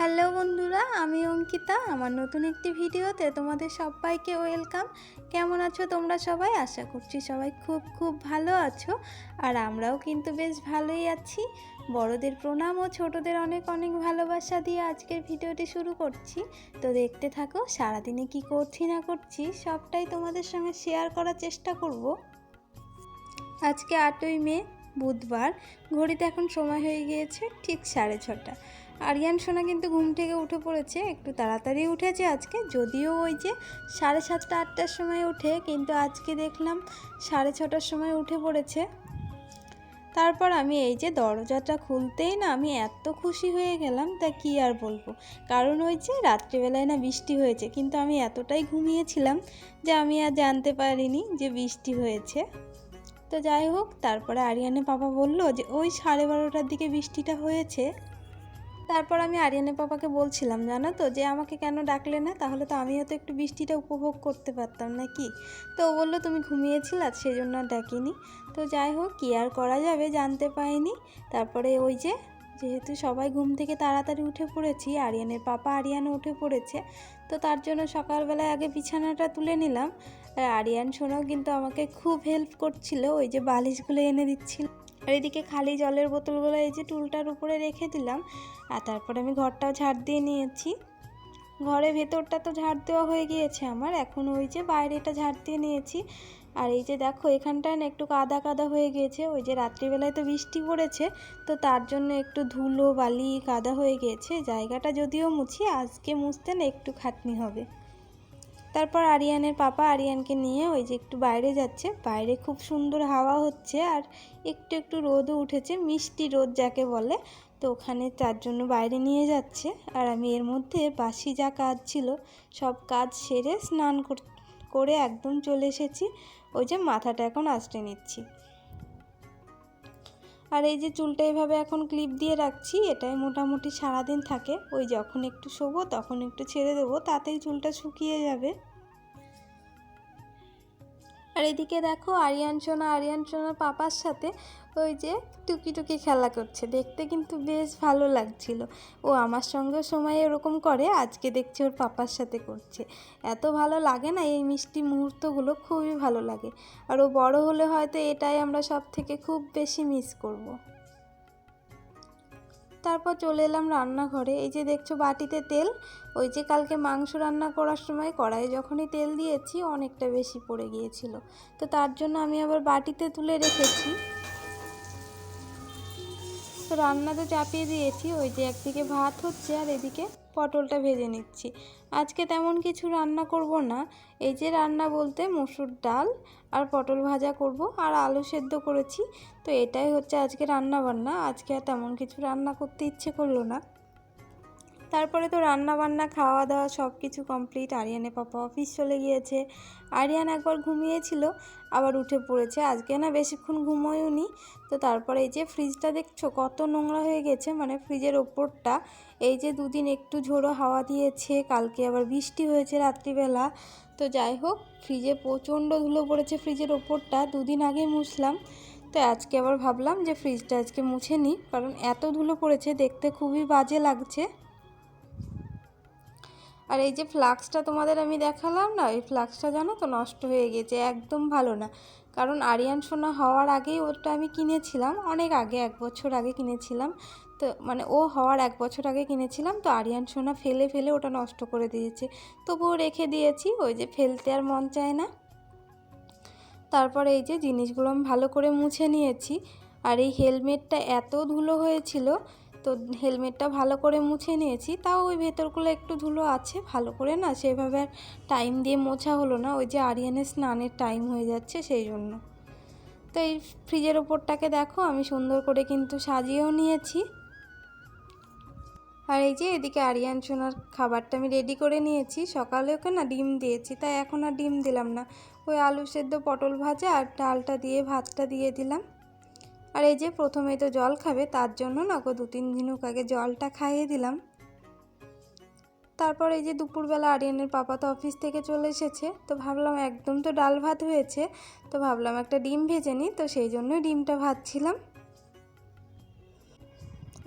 Hello বন্ধুরা, আমি অঙ্কিতা। আমার নতুন একটি ভিডিওতে তোমাদের সবাইকে ওয়েলকাম। কেমন আছো তোমরা সবাই? আশা করছি সবাই খুব খুব ভালো আছো আর আমরাও কিন্তু বেশ ভালোই আছি। বড়দের প্রণাম ও ছোটদের অনেক অনেক ভালোবাসা দিয়ে আজকের ভিডিওটি শুরু করছি। তো দেখতে থাকো, সারাদিনে কি করছি না করছি সবটাই তোমাদের সঙ্গে শেয়ার করার চেষ্টা করব। আজকে আটই মে, বুধবার। ঘড়িতে এখন সময় হয়ে গিয়েছে ঠিক সাড়ে ছটা। আরিয়ান সোনা কিন্তু ঘুম থেকে উঠে পড়েছে, একটু তাড়াতাড়ি উঠেছে আজকে, যদিও ওই যে সাড়ে সাতটা, আটটার সময় উঠে, কিন্তু আজকে দেখলাম সাড়ে ছটার সময় উঠে পড়েছে। তারপর আমি এই যে দরজাটা খুলতেই না আমি এত খুশি হয়ে গেলাম, তা কি আর বলব? কারণ ওই যে রাত্রিবেলায় না বৃষ্টি হয়েছে, কিন্তু আমি এতটাই ঘুমিয়েছিলাম যে আমি আর জানতে পারিনি যে বৃষ্টি হয়েছে। তো যাই হোক, তারপরে আরিয়ানের বাবা বলল যে, ওই সাড়ে বারোটার দিকে বৃষ্টিটা হয়েছে। তারপর আমি আরিয়ানের পাপাকে বলছিলাম, জানো তো, যে আমাকে কেন ডাকলে না? তাহলে তো আমিও তো একটু বৃষ্টিটা উপভোগ করতে পারতাম নাকি তো ও বলল, তুমি ঘুমিয়েছিল সেই জন্য আর ডাকিনি। তো যাই হোক, কী আর করা যাবে জানতে পাইনি তারপরে ওই যে, যেহেতু সবাই ঘুম থেকে তাড়াতাড়ি উঠে পড়েছি, আরিয়ানের পাপা আরিয়ানও উঠে পড়েছে, তো তার জন্য সকালবেলায় আগে বিছানাটা তুলে নিলাম। আর আরিয়ান, সোনাও কিন্তু আমাকে খুব হেল্প করছিল, ওই যে বালিশগুলো এনে দিচ্ছিল। আর এদিকে খালি জলের বোতলগুলো এই যে টুলটার উপরে রেখে দিলাম। আর তারপরে আমি ঘরটাও ঝাড় দিয়ে নিয়েছি। ঘরের ভেতরটা তো ঝাড় দেওয়া হয়ে গিয়েছে আমার। এখন ওই যে বাইরেটা ঝাড় দিয়ে নিয়েছি। আর এই যে দেখো, এখানটায় না একটু কাদা কাদা হয়ে গিয়েছে। ওই যে রাত্রিবেলায় তো বৃষ্টি পড়েছে, তো তার জন্য একটু ধুলো, বালি কাদা হয়ে গিয়েছে। জায়গাটা যদিও মুছি, আজকে মুছতে না একটু খাটনি হবে। তারপর আরিয়ানের পাপা আরিয়ানকে নিয়ে ওই যে একটু বাইরে যাচ্ছে। বাইরে খুব সুন্দর হাওয়া হচ্ছে আর একটু একটু রোদও উঠেছে, মিষ্টি রোদ যাকে বলে। তো ওখানে তার জন্য বাইরে নিয়ে যাচ্ছে আর আমি এর মধ্যে বাসি যা কাজ ছিল সব কাজ সেরে স্নান করে একদম চলে এসেছি। ওই যে মাথাটা এখন আঁচড়ে নিচ্ছি। আর এই যে চুলটা এভাবে এখন ক্লিপ দিয়ে রাখছি, এটাই মোটামুটি সারাদিন থাকে। ওই যখন একটু শোবো, তখন একটু ছেড়ে দেবো, তাতেই চুলটা শুকিয়ে যাবে। আর এদিকে দেখো আরিয়ান সোনা, আরিয়ান সোনার পাপার সাথে ওই যে টুকি টুকি খেলা করছে। দেখতে কিন্তু বেশ ভালো লাগছিল। ও আমার সঙ্গে সময় এরকম করে, আজকে দেখছি ওর পাপার সাথে করছে। এত ভালো লাগে না এই মিষ্টি মুহূর্তগুলো, খুবই ভালো লাগে। আর ও বড় হলে হয়তো এটাই আমরা সব থেকে খুব বেশি মিস করব। তারপর চলে এলাম রান্নাঘরে। এই যে দেখছ বাটিতে তেল, ওই যে কালকে মাংস রান্না করার সময় কড়াই যখনই তেল দিয়েছি অনেকটা বেশি পড়ে গিয়েছিল। তো তার জন্য আমি আবার বাটিতে তুলে রেখেছি। তো রান্না তো চাপিয়ে দিয়েছি, ওই যে একদিকে ভাত হচ্ছে আর এদিকে পটলটা ভেজে নিচ্ছি। আজকে তেমন কিছু রান্না করব না, এই যে রান্না বলতে মসুর ডাল আর পটল ভাজা করব আর আলু সেদ্ধ করেছি, তো এটাই হচ্ছে আজকে রান্না বান্না আজকে আর তেমন কিছু রান্না করতে ইচ্ছে করল না। তারপরে তো রান্না বান্না খাওয়া দাওয়া সব কিছু কমপ্লিট আরিয়ানে পাপা অফিস চলে গিয়েছে। আরিয়ান একবার ঘুমিয়েছিল, আবার উঠে পড়েছে। আজকে না বেশিক্ষণ ঘুমোয়নি। তো তারপরে এই যে ফ্রিজটা দেখছ, কত নোংরা হয়ে গেছে। মানে ফ্রিজের ওপরটা এই যে দুদিন একটু ঝোড়ো হাওয়া দিয়েছে, কালকে আবার বৃষ্টি হয়েছে রাত্রিবেলা। তো যাই হোক ফ্রিজে প্রচণ্ড ধুলো পড়েছে ফ্রিজের ওপরটা। দুদিন আগে মুছলাম। তো আজকে আবার ভাবলাম যে ফ্রিজটা আজকে মুছে নিই, কারণ এত ধুলো পড়েছে, দেখতে খুবই বাজে লাগছে। আর এই যে ফ্লাক্সটা তোমাদের আমি দেখালাম না, এই ফ্লাক্সটা জানো তো নষ্ট হয়ে গেছে, একদম ভালো না। কারণ আরিয়ান সোনা হওয়ার আগেই ওটা আমি কিনেছিলাম, অনেক আগে, এক বছর আগে কিনেছিলাম। তো মানে ও হওয়ার এক বছর আগে কিনেছিলাম, তো আরিয়ান সোনা ফেলে ফেলে ওটা নষ্ট করে দিয়েছে। তবুও রেখে দিয়েছি, ওই যে ফেলতে আর মন চায় না। তারপরে এই যে জিনিসগুলো আমি ভালো করে মুছে নিয়েছি, আর এই হেলমেটটা এত ধুলো হয়েছিল তো হেলমেটটা ভালো করে মুছে নিয়েছি, তাও ওই ভেতরগুলো একটু ধুলো আছে, ভালো করে না, সেভাবে আর টাইম দিয়ে মোছা হলো না, ওই যে আরিয়ানের স্নানের টাইম হয়ে যাচ্ছে সেই জন্য। তো এই ফ্রিজের ওপরটাকে দেখো, আমি সুন্দর করে কিন্তু সাজিয়েও নিয়েছি। আর এই যে এদিকে আরিয়ান সোনার খাবারটা আমি রেডি করে নিয়েছি, সকালে ওকে না ডিম দিয়েছি, তাই এখন আর ডিম দিলাম না। ওই আলু সেদ্ধ পটল ভাজা আর ডালটা দিয়ে, ভাতটা দিয়ে দিলাম। আর এই যে প্রথমে তো জল খাবে, তার জন্য না ওকে দু তিন দিন আগে জলটা খাইয়ে দিলাম। তারপর এই যে দুপুরবেলা আরিয়ানের পাপা তো অফিস থেকে চলে এসেছে, তো ভাবলাম একদম তো ডাল ভাত হয়েছে, তো ভাবলাম একটা ডিম ভেজে নিই, তো সেই জন্যই ডিমটা ভাজছিলাম।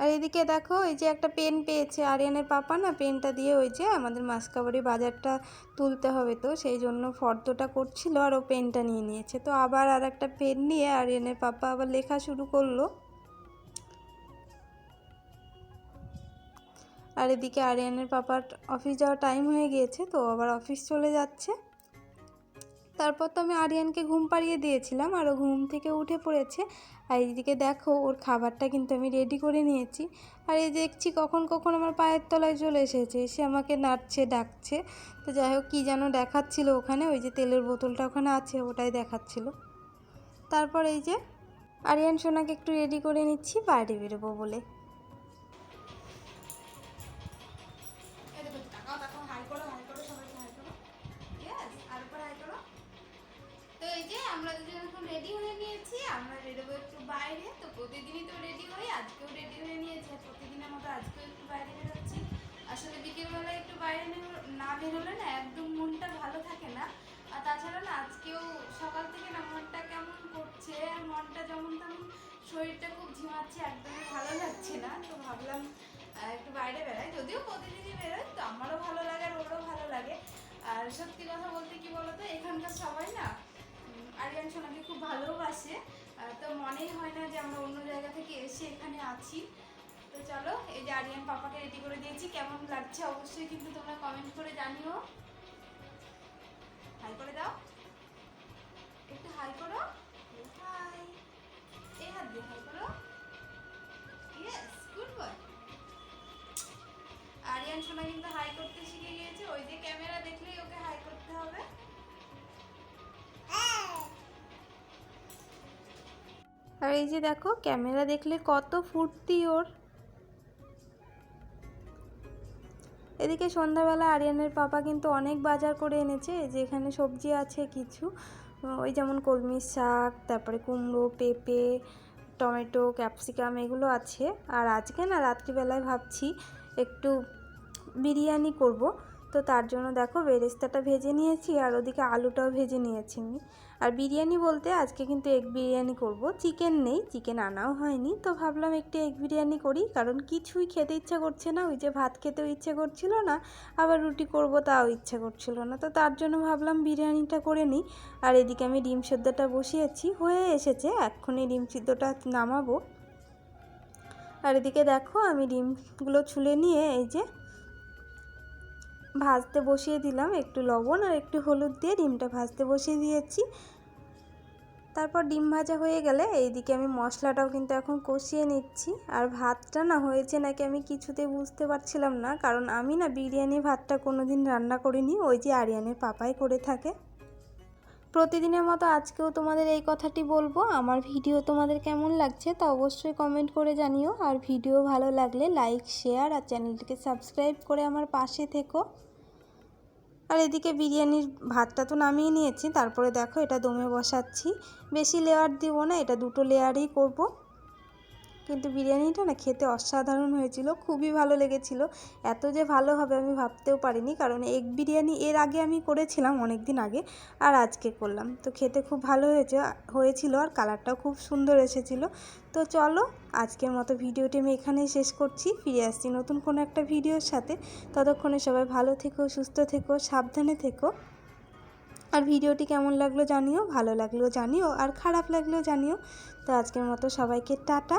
আর এদিকে দেখো, এই যে একটা পেন পেয়েছে, আরিয়ানের পাপা না পেনটা দিয়ে ওই যে আমাদের মাসকাবাড়ি বাজারটা তুলতে হবে তো, সেই জন্য ফর্দটা করছিল আর ও পেনটা নিয়ে নিয়েছে। তো আবার আর একটা পেন নিয়ে আরিয়ানের পাপা আবার লেখা শুরু করল। আর এদিকে আরিয়ানের পাপার অফিস যাওয়ার টাইম হয়ে গিয়েছে, তো আবার অফিস চলে যাচ্ছে। তারপর তো আমি আরিয়ানকে ঘুম পাড়িয়ে দিয়েছিলাম আর ও ঘুম থেকে উঠে পড়েছে। আর এইদিকে দেখো, ওর খাবারটা কিন্তু আমি রেডি করে নিয়েছি। আর এই দেখছি কখন কখন আমার পায়ের তলায় চলে এসেছে, এসে আমাকে নাড়ছে, ডাকছে। তো যাই হোক, কী যেন দেখাচ্ছিল ওখানে, ওই যে তেলের বোতলটা ওখানে আছে, ওটাই দেখাচ্ছিল। তারপর এই যে, আরিয়ান সোনাকে একটু রেডি করে নিচ্ছি বাইরে বেরোবো বলে। রেডি হয়ে নিয়েছি, আমরা বেরোবো একটু বাইরে, তো প্রতিদিনই তো রেডি হই, আজকেও রেডি হয়ে নিয়েছি, আর প্রতিদিনের মতো আজকেও একটু বাইরে বেরোচ্ছি। আসলে বিকেলবেলা একটু বাইরে না বেরোলে না একদম মনটা ভালো থাকে না। আর তাছাড়া না, আজকেও সকাল থেকে না মনটা কেমন করছে, আর মনটা যেমন তেমন শরীরটা খুব ঝিমাচ্ছে, একদমই ভালো লাগছে না, তো ভাবলাম একটু বাইরে বেড়াই যদিও প্রতিদিনই বেরোয় তো আমারও ভালো লাগে আর ওরও ভালো লাগে। আর সত্যি কথা বলতে কি বলতো, এখানকার সবাই না আরিয়ান সোনাকে খুব ভালোবাসে। তো মনেই হয় না যে আমরা অন্য জায়গা থেকে এসে এখানে আছি। তো চলো, এই যে আরিয়ান পাপাকে রেডি করে দিয়েছি। কেমন লাগছে অবশ্যই কিন্তু তোমরা কমেন্ট করে জানিও। হাই করে দাও। একটু হাই করো। হাই এই হাত দিয়ে হাই করো। ইয়েস গুড বয় আরিয়ান সোনা কিন্তু হাই করতে শিখে গিয়েছে। ওই যে ক্যামেরা দেখলেই ওকে হাই করতে হবে। আর এই যে দেখো, ক্যামেরা দেখলে কত ফুর্তি ওর। এদিকে সন্ধ্যাবেলা আরিয়ানের পাপা কিন্তু অনেক বাজার করে এনেছে, এই যে এখানে সবজি আছে কিছু। ওই যেমন কলমি শাক, তারপরে কুমড়ো, পেঁপে, টমেটো, ক্যাপসিকাম এগুলো আছে। আর আজকে না রাত্রিবেলায় ভাবছি একটু বিরিয়ানি করব। তো তার জন্য দেখো বেরেস্তাটা ভেজে নিয়েছি আর ওদিকে আলুটাও ভেজে নিয়েছি আমি। আর বিরিয়ানি বলতে আজকে কিন্তু এগ বিরিয়ানি করব। চিকেন নেই, চিকেন আনাও হয়নি। তো ভাবলাম একটু এগ বিরিয়ানি করি, কারণ কিছুই খেতে ইচ্ছা করছে না। ওই যে ভাত খেতেও ইচ্ছে করছিল না, আবার রুটি করব তাও ইচ্ছে করছিল না। তো তার জন্য ভাবলাম বিরিয়ানিটা করে নিই। আর এদিকে আমি ডিম সেদ্ধটা বসিয়েছি, হয়ে এসেছে। এক্ষুনি ডিম সিদ্ধটা নামাবো। আর এদিকে দেখো আমি ডিমগুলো ছুলে নিয়ে এই যে ভাজতে বসিয়ে দিলাম একটু লবণ আর একটু হলুদ দিয়ে ডিমটা ভাজতে বসিয়ে দিয়েছি। তারপর ডিম ভাজা হয়ে গেলে এইদিকে আমি মশলাটাও কিন্তু এখন কষিয়ে নিচ্ছি। আর ভাতটা না হয়েছে নাকি আমি কিছুতে বুঝতে পারছিলাম না, কারণ আমি না বিরিয়ানি ভাতটা কোনো দিন রান্না করিনি, ওই যে আরিয়ানের পাপাই করে থাকে। প্রতিদিনের মতো আজকেও তোমাদের এই কথাটি বলব। আমার ভিডিও তোমাদের কেমন লাগছে তা অবশ্যই কমেন্ট করে জানিও। আর ভিডিও ভালো লাগলে লাইক শেয়ার আর চ্যানেলটিকে সাবস্ক্রাইব করে আমার পাশে থেকো। আর এদিকে বিরিয়ানির ভাতটা তো নামিয়ে নিয়েছি, তারপরে দেখো এটা দমে বসাচ্ছি। বেশি লেয়ার দিব না, এটা দুটো লেয়ারই করব। কিন্তু বিরিয়ানিটা না খেতে অসাধারণ হয়েছিল, খুবই ভালো লেগেছিল। এত যে ভালো হবে আমি ভাবতেও পারিনি, কারণ এগ বিরিয়ানি এর আগে আমি করেছিলাম অনেক দিন আগে আর আজকে করলাম। তো খেতে খুব ভালো হয়েছে, হয়েছিল আর কালারটাও খুব সুন্দর এসেছিল। তো চলো, আজকের মতো ভিডিওটি আমি এখানেই শেষ করছি। ফিরে আসছি নতুন কোনো একটা ভিডিওর সাথে। ততক্ষণে সবাই ভালো থেকো, সুস্থ থেকো, সাবধানে থেকো। আর ভিডিওটি কেমন লাগল জানিও, ভালো লাগলেও জানিও, আর খারাপ লাগলেও জানিও। তো আজকের মতো সবাইকে টাটা।